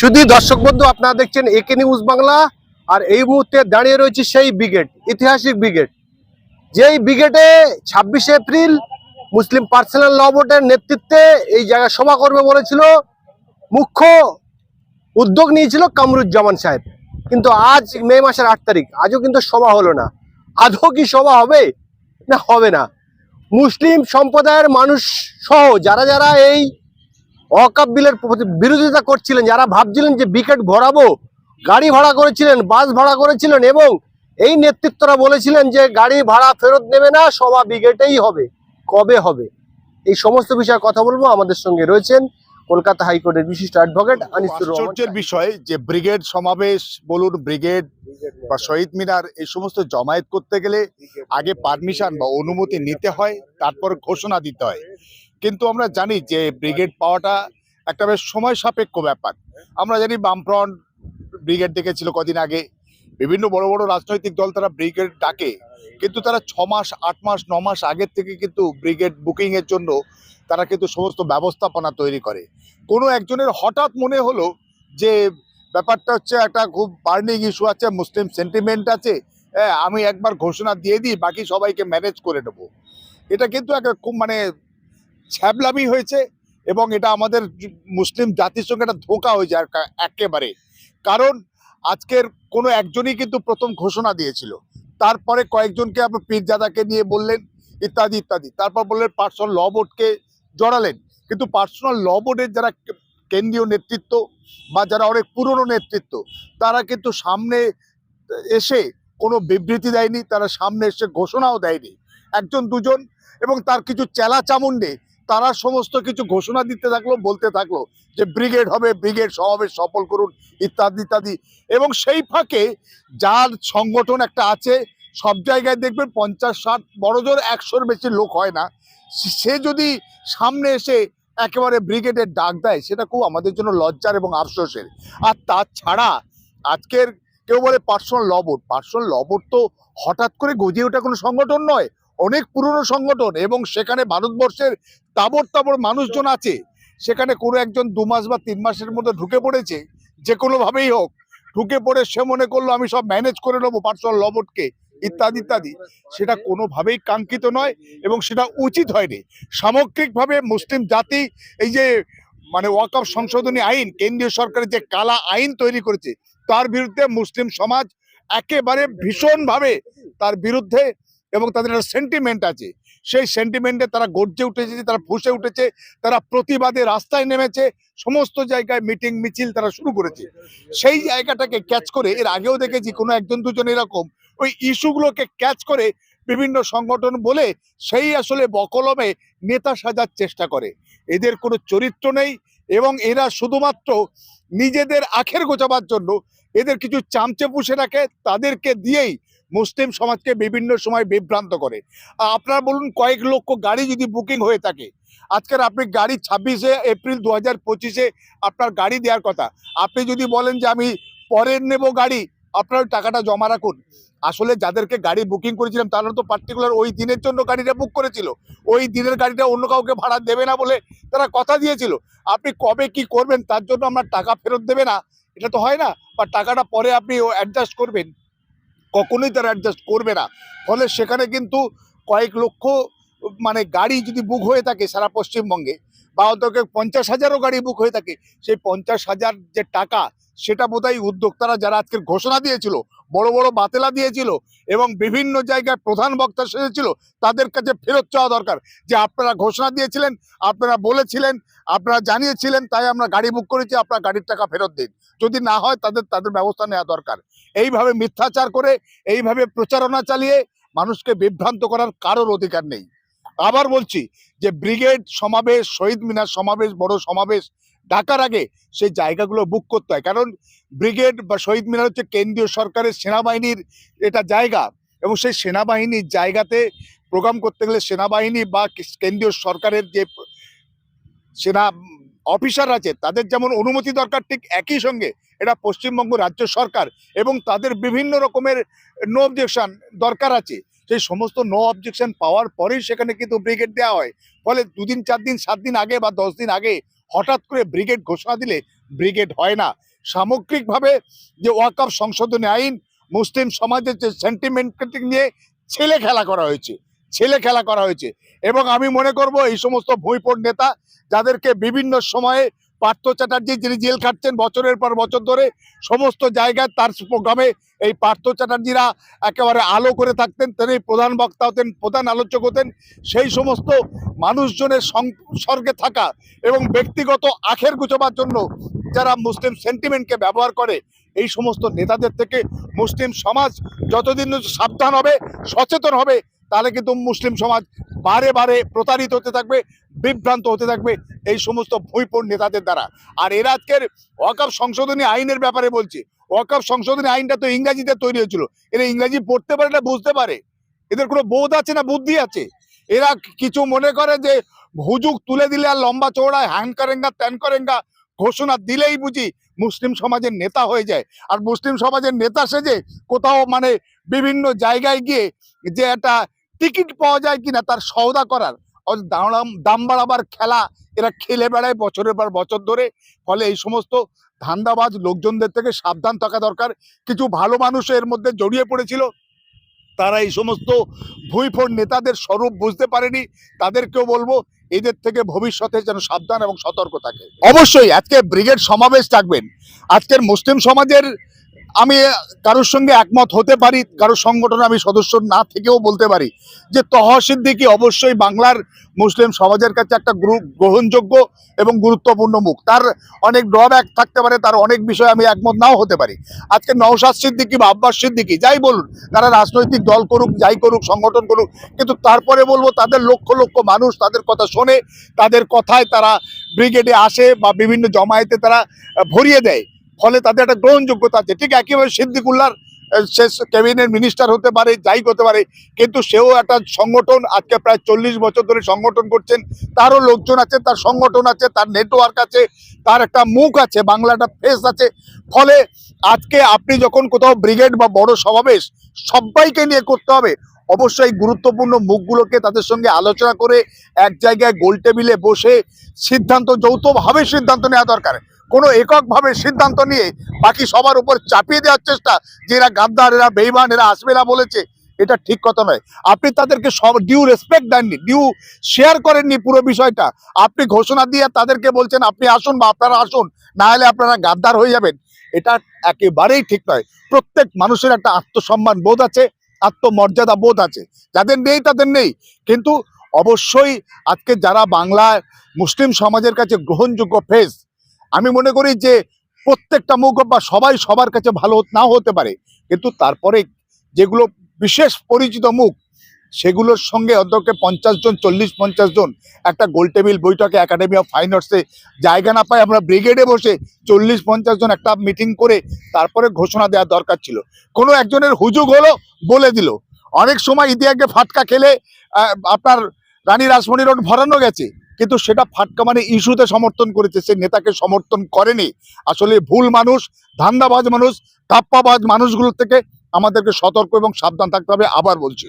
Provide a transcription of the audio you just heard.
শুধু দর্শক বন্ধু, আপনারা দেখছেন একে নিউজ বাংলা, আর এই মুহূর্তে দাঁড়িয়ে রয়েছে সেই ব্রিগেড, ঐতিহাসিক ব্রিগেড। যেই ব্রিগেডে ছাব্বিশে এপ্রিল মুসলিম পার্সোনাল ল বোর্ডের নেতৃত্বে এই জায়গায় সভা করবে বলেছিল, মুখ্য উদ্যোগ নিয়েছিল কামরুজ্জামান সাহেব। কিন্তু আজ মে মাসের আট তারিখ, আজও কিন্তু সভা হলো না। আদৌ কি সভা হবে? না হবে না। মুসলিম সম্প্রদায়ের মানুষ সহ যারা যারা এই অকাপ বিলের বিরোধিতা করছিলেন, যারা ভাবছিলেন যে বিকেট ভরাবো, গাড়ি ভাড়া করেছিলেন, বাস ভাড়া করেছিলেন এবং এই নেতৃত্বরা বলেছিলেন যে গাড়ি ভাড়া ফেরত নেবে না, সভা বিকেটেই হবে, কবে হবে? এই সমস্ত বিষয়ে কথা বলব। আমাদের সঙ্গে রয়েছেন কলকাতা হাইকোর্টের বিশিষ্ট অ্যাডভোকেট আনিসুর আশ্চর্যের বিষয় যে ব্রিগেড সমাবেশ বলুন, ব্রিগেড বা শহীদ মিনার, এই সমস্ত জমায়েত করতে গেলে আগে পারমিশন বা অনুমতি নিতে হয়, তারপর ঘোষণা দিতে হয়। কিন্তু আমরা জানি যে ব্রিগেড পাওয়াটা একটা বেশ সময় সাপেক্ষ ব্যাপার। আমরা জানি বামফ্রন্ট ব্রিগেড ডেকেছিল কদিন আগে। বিভিন্ন বড় বড় রাজনৈতিক দল তারা ব্রিগেড ডাকে। কিন্তু তারা ছ মাস আট মাস ন মাস আগের থেকে কিন্তু ব্রিগেড বুকিং এর জন্য তারা কিন্তু সমস্ত ব্যবস্থাপনা তৈরি করে। কোনো একজনের হঠাৎ মনে হলো যে ব্যাপারটা হচ্ছে একটা খুব বার্নিং ইস্যু আছে, মুসলিম সেন্টিমেন্ট আছে হ্যাঁ আমি একবার ঘোষণা দিয়ে দিই, বাকি সবাইকে ম্যানেজ করে নেব। এটা কিন্তু একটা খুব মানে ছ্যাবলামি হয়েছে এবং এটা আমাদের মুসলিম জাতির সঙ্গে একটা ধোকা হয়ে যায় একা- একেবারে। কারণ আজকের কোনো একজনই কিন্তু প্রথম ঘোষণা দিয়েছিল। তারপরে কয়েকজনকে আপনার পীরজাদাকে নিয়ে বললেন, ইত্যাদি ইত্যাদি। তারপর বললেন, পার্সোনাল ল বোর্ডকে জড়ালেন। কিন্তু পার্সোনাল ল বোর্ডের যারা কেন্দ্রীয় নেতৃত্ব বা যারা অনেক পুরনো নেতৃত্ব, তারা কিন্তু সামনে এসে কোনো বিবৃতি দেয়নি, তারা সামনে এসে ঘোষণাও দেয়নি। একজন, দুজন এবং তার কিছু চেলা চামুন্ডে তারা সমস্ত কিছু ঘোষণা দিতে থাকল, বলতে থাকল যে ব্রিগেড হবে, ব্রিগেড সমাবেশ সফল করুন, ইত্যাদি ইত্যাদি। এবং সেই ফাঁকে যার সংগঠন একটা আছে, সব জায়গায় দেখবেন পঞ্চাশ, ষাট, বড় জোর একশোর বেশি লোক হয় না। সে- যদি সামনে এসে একেবারে ব্রিগেডের ডাক দেয়, সেটা খুব আমাদের জন্য লজ্জার এবং আফসোসের। আর তাছাড়া আজকের কেউ বলে পার্সোনাল লবট পার্সোনাল ল বোর্ড তো হঠাৎ করে গজিয়ে ওঠা কোনো সংগঠন নয়, অনেক পুরনো সংগঠন। এবং সেখানে ভারতবর্ষের তাবর তাবর মানুষজন আছে, সেখানে কোনো একজন দু মাস বা তিন মাসের মধ্যে ঢুকে পড়েছে, যে কোনোভাবেই হোক, ঢুকে পড়ে সে মনে করল আমি সব ম্যানেজ করে নেব পার্সোনাল ল বোর্ডকে ইত্যাদি ইত্যাদি। সেটা কোনোভাবেই কাঙ্ক্ষিত নয় এবং সেটা উচিত হয়নি। সামগ্রিকভাবে মুসলিম জাতি এই যে মানে ওয়াকফ সংশোধনী আইন, কেন্দ্রীয় সরকারের যে কালা আইন তৈরি করেছে, তার বিরুদ্ধে মুসলিম সমাজ একেবারে ভীষণভাবে তার বিরুদ্ধে এবং তাদের একটা সেন্টিমেন্ট আছে। সেই সেন্টিমেন্টে তারা গর্জে উঠেছে তারা ফুসে উঠেছে, তারা প্রতিবাদে রাস্তায় নেমেছে, সমস্ত জায়গায় মিটিং মিছিল তারা শুরু করেছে। সেই জায়গাটাকে ক্যাচ করে, এর আগেও দেখেছি কোনো একজন দুজন এরকম, ওই ইস্যুগুলোকে ক্যাচ করে বিভিন্ন সংগঠন বলে সেই আসলে বকলমে নেতা সাজার চেষ্টা করে। এদের কোনো চরিত্র নেই এবং এরা শুধুমাত্র নিজেদের আখের গোছাবার জন্য, এদের কিছু চামচে পুষে রাখে, তাদেরকে দিয়েই মুসলিম সমাজকে বিভিন্ন সময় বিভ্রান্ত করে। আপনারা বলুন, কয়েক লক্ষ গাড়ি যদি বুকিং হয়ে থাকে, আজকের আপনি গাড়ি ছাব্বিশে এপ্রিল দু হাজার পঁচিশে আপনার গাড়ি দেওয়ার কথা। আপনি যদি বলেন যে আমি পরের নেব গাড়ি, আপনার টাকাটা জমা রাখুন। আসলে যাদেরকে গাড়ি বুকিং করেছিলাম, তারা তো পার্টিকুলার ওই দিনের জন্য গাড়িটা বুক করেছিল। ওই দিনের গাড়িটা অন্য কাউকে ভাড়া দেবে না বলে তারা কথা দিয়েছিল। আপনি কবে কি করবেন, তার জন্য আমরা টাকা ফেরত দেবে না। এটা তো হয় না, বা টাকাটা পরে আপনি অ্যাডজাস্ট করবেন। কখনোই তারা অ্যাডজাস্ট করবে না। ফলে সেখানে কিন্তু কয়েক লক্ষ মানে গাড়ি যদি বুক হয়ে থাকে সারা পশ্চিমবঙ্গে, বা অন্তত পঞ্চাশ হাজারও গাড়ি বুক হয়ে থাকে, সেই পঞ্চাশ হাজার যে টাকা, সেটা বোধহয় উদ্যোক্তারা যারা আজকের ঘোষণা দিয়েছিল, বড় বড় বাতেলা দিয়েছিল, এবং বিভিন্ন জায়গায় প্রধান বক্তা সেজেছিল তাদের কাছে ফেরত চাওয়া দরকার। যে আপনারা ঘোষণা দিয়েছিলেন, আপনারা বলেছিলেন, আপনারা জানিয়েছিলেন, তাই আমরা গাড়ি বুক করেছি, আপনারা গাড়ির টাকা ফেরত দিন। যদি না হয়, তাদের তাদের ব্যবস্থা নেওয়া দরকার। এইভাবে মিথ্যাচার করে, এইভাবে প্রচারণা চালিয়ে মানুষকে বিভ্রান্ত করার কারোর অধিকার নেই। আবার বলছি যে ব্রিগেড সমাবেশ, শহীদ মিনার সমাবেশ, বড় সমাবেশ ডাকার আগে সেই জায়গাগুলো বুক করতে হয়। কারণ ব্রিগেড বা শহীদ মিনার হচ্ছে কেন্দ্রীয় সরকারের সেনাবাহিনীর এটা জায়গা এবং সেই সেনাবাহিনীর জায়গাতে প্রোগ্রাম করতে গেলে সেনাবাহিনী বা কেন্দ্রীয় সরকারের যে সেনা অফিসার আছে, তাদের যেমন অনুমতি দরকার, ঠিক একই সঙ্গে এটা পশ্চিমবঙ্গ রাজ্য সরকার এবং তাদের বিভিন্ন রকমের নো অবজেকশন দরকার আছে। সেই সমস্ত নো অবজেকশন পাওয়ার পরেই সেখানে কিন্তু ব্রিগেড দেওয়া হয়। ফলে দুদিন চার দিন সাত দিন আগে বা দশ দিন আগে হঠাৎ করে ব্রিগেড ঘোষণা দিলে ব্রিগেড হয় না। সামগ্রিকভাবে যে ওয়াকআপ সংশোধনী আইন, মুসলিম সমাজের যে সেন্টিমেন্ট নিয়ে ছেলে খেলা করা হয়েছে। ছেলে খেলা করা হয়েছে। এবং আমি মনে করব এই সমস্ত ভুঁইপোট নেতা যাদেরকে বিভিন্ন সময়ে পার্থ চ্যাটার্জি, যিনি জেল খাটছেন বছরের পর বছর ধরে, সমস্ত জায়গায় তার প্রোগ্রামে এই পার্থ চ্যাটার্জিরা একেবারে আলো করে থাকতেন, তিনি প্রধান বক্তা হতেন, প্রধান আলোচক হতেন। সেই সমস্ত মানুষজনের সংসর্গে থাকা এবং ব্যক্তিগত আখের গুছবার জন্য যারা মুসলিম সেন্টিমেন্টকে ব্যবহার করে, এই সমস্ত নেতাদের থেকে মুসলিম সমাজ যতদিন সাবধান হবে, সচেতন হবে তাহলে কিন্তু মুসলিম সমাজ বারে বারে প্রতারিত হতে থাকবে, বিভ্রান্ত হতে থাকবে এই সমস্ত ভুঁইপোর নেতাদের দ্বারা। আর এরা আজকের ওয়াকাপ সংশোধনী আইনের ব্যাপারে বলছি ওয়াকাপ সংশোধনী আইনটা তো ইংরাজিতে তৈরি হয়েছিল। এরা ইংরাজি পড়তে পারে না, বুঝতে পারে। এদের কোনো বোধ আছে না, বুদ্ধি আছে? এরা কিছু মনে করে যে হুজুক তুলে দিলে আর লম্বা চৌড়ায় হ্যান করেঙ্গা, ত্যান করেঙ্গা ঘোষণা দিলেই বুঝি মুসলিম সমাজের নেতা হয়ে যায়। আর মুসলিম সমাজের নেতা সেজে কোথাও মানে বিভিন্ন জায়গায় গিয়ে যে একটা টিকিট পাওয়া যায় কিনা তার সওদা করার। দাম বাড়াবার খেলা এরা খেলে বেড়ায় বছরের পর বছর ধরে। ফলে এই সমস্ত ধান্দাবাজ লোকজনদের থেকে সাবধান থাকা দরকার। কিছু ভালো মানুষ এর মধ্যে জড়িয়ে পড়েছিল। তারা এই সমস্ত ভুইফোর নেতাদের স্বরূপ বুঝতে পারেনি। তাদেরকেও বলব, এদের থেকে ভবিষ্যতে যেন সাবধান এবং সতর্ক থাকে। অবশ্যই আজকে ব্রিগেড সমাবেশ থাকবেন। আজকের মুসলিম সমাজের আমি কারোর সঙ্গে একমত হতে পারি কারোর সংগঠনে আমি সদস্য না থেকেও বলতে পারি যে তহসিদ্দিকি অবশ্যই বাংলার মুসলিম সমাজের কাছে একটা গ্রু- গ্রহণযোগ্য এবং গুরুত্বপূর্ণ মুখ। তার অনেক ড্রব্যাক থাকতে পারে, তার অনেক বিষয় আমি একমত নাও হতে পারি। আজকে নওশাদ সিদ্দিকি বা আব্বাস সিদ্দিকি যাই বলুন, তারা রাজনৈতিক দল করুক, যাই করুক, সংগঠন করুক, কিন্তু তারপরে বলব তাদের লক্ষ লক্ষ মানুষ তাদের কথা শোনে, তাদের কথায় তারা ব্রিগেডে আসে বা বিভিন্ন জমায়েতে তারা ভরিয়ে দেয়। ফলে তাদের একটা গ্রহণযোগ্যতা আছে। ঠিক একইভাবে সিদ্দিকুল্লার সে ক্যাবিনেট মিনিস্টার হতে পারে, যাই হতে পারে, কিন্তু সেও একটা সংগঠন, আজকে প্রায় চল্লিশ বছর ধরে সংগঠন করছেন। তারও লোকজন আছে, তার সংগঠন আছে, তার নেটওয়ার্ক আছে, তার একটা মুখ আছে বাংলা একটা ফেস আছে। ফলে আজকে আপনি যখন কোথাও ব্রিগেড বা বড় সমাবেশ, সবাইকে নিয়ে করতে হবে, অবশ্যই গুরুত্বপূর্ণ মুখগুলোকে তাদের সঙ্গে আলোচনা করে, এক জায়গায় গোল টেবিলে বসে সিদ্ধান্ত, যৌথভাবে সিদ্ধান্ত নেওয়া দরকার। কোনো এককভাবে সিদ্ধান্ত নিয়ে বাকি সবার উপর চাপিয়ে দেওয়ার চেষ্টা যে এরা গাদ্দার, এরা বেইমান, এরা আসবে না বলেছে, এটা ঠিক কথা নয়। আপনি তাদেরকে সব ডিউ রেসপেক্ট দেননি ডিউ শেয়ার করেননি পুরো বিষয়টা। আপনি ঘোষণা দিয়ে তাদেরকে বলছেন, আপনি আসুন বা আপনারা আসুন, না হলে আপনারা গাদ্দার হয়ে যাবেন। এটা একেবারেই ঠিক নয়। প্রত্যেক মানুষের একটা আত্মসম্মান বোধ আছে, আত্মমর্যাদা বোধ আছে। যাদের নেই, তাদের নেই। কিন্তু অবশ্যই আজকে যারা বাংলা মুসলিম সমাজের কাছে গ্রহণযোগ্য ফেস আমি মনে করি যে প্রত্যেকটা মুখ বা সবাই সবার কাছে ভালো না হতে পারে। কিন্তু তারপরে যেগুলো বিশেষ পরিচিত মুখ, সেগুলোর সঙ্গে অন্তত পঞ্চাশ জন, চল্লিশ, পঞ্চাশ জন একটা গোল টেবিল বৈঠকে একাডেমি অফ ফাইন আর্টসে জায়গা না পাই আমরা ব্রিগেডে বসে চল্লিশ, পঞ্চাশ জন একটা মিটিং করে তারপরে ঘোষণা দেওয়া দরকার ছিল। কোনো একজনের হুজুগ হলো বলে দিল। অনেক সময় ইতিহাসে ফাটকা খেলে আপনার রানী রাসমণি রোড ভরানো গেছে। কিন্তু সেটা ফাটকা মানে ইস্যুতে সমর্থন করেছে। সে নেতাকে সমর্থন করেনি। আসলে ভুল মানুষ, ধান্দাবাজ মানুষ, কাপ্পাবাজ মানুষগুলোর থেকে আমাদেরকে সতর্ক এবং সাবধান থাকতে হবে, আবার বলছি।